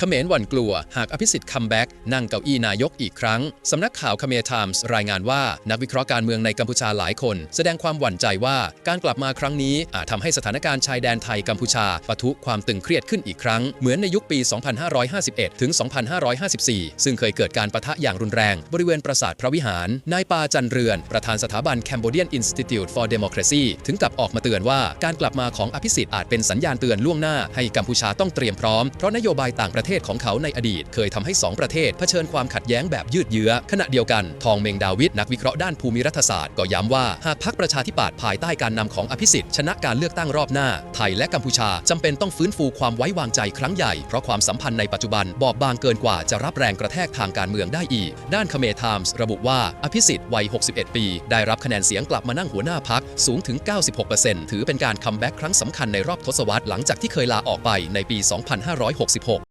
เขมรหวั่นกลัว หากอภิสิทธิ์คัมแบ็กนั่งเก้าอี้นายกอีกครั้ง สำนักข่าวคเมรไทมส์รายงานว่านักวิเคราะห์การเมืองในกัมพูชาหลายคน แสดงความหวั่นใจว่าการกลับมาครั้งนี้อาจทำให้สถานการณ์ชายแดนไทยกัมพูชาปะทุความตึงเครียดขึ้นอีกครั้ง เหมือนในยุคปี 2551 ถึง 2554 ซึ่งเคยเกิดการปะทะอย่างรุนแรง บริเวณปราสาทพระวิหาร นายปาจันเรือน ประธานสถาบัน Cambodian Institute for Democracy ถึงกับออกมาเตือนว่าการกลับมาของอภิสิทธิ์อาจเป็นสัญญาณเตือนล่วงหน้าให้กัมพูชาต้องเตรียมพร้อมเพราะนโยบายต่างประเทศของเขาในอดีต เคยทำให้ 2 ประเทศเผชิญความขัดแย้งแบบยืดเยื้อ ขณะเดียวกัน ทองเมงดาวิดนักวิเคราะห์ด้านภูมิรัฐศาสตร์ก็ย้ำว่า หากพรรคประชาธิปัตย์ภายใต้การนำของอภิสิทธิ์ชนะการเลือกตั้งรอบหน้า ไทยและกัมพูชาจำเป็นต้องฟื้นฟูความไว้วางใจครั้งใหญ่ เพราะความสัมพันธ์ในปัจจุบันบอบบางเกินกว่าจะรับแรงกระแทกทางการเมืองได้อีก ด้านคเมรไทมส์ระบุว่าอภิสิทธิ์วัย 61 ปี ได้รับคะแนนเสียงกลับมานั่งหัวหน้าพักสูงถึง 96%ถือเป็นการคัมแบ็กครั้งสำคัญในรอบทศวรรษหลังจากที่เคยลาออกไปในปี 2566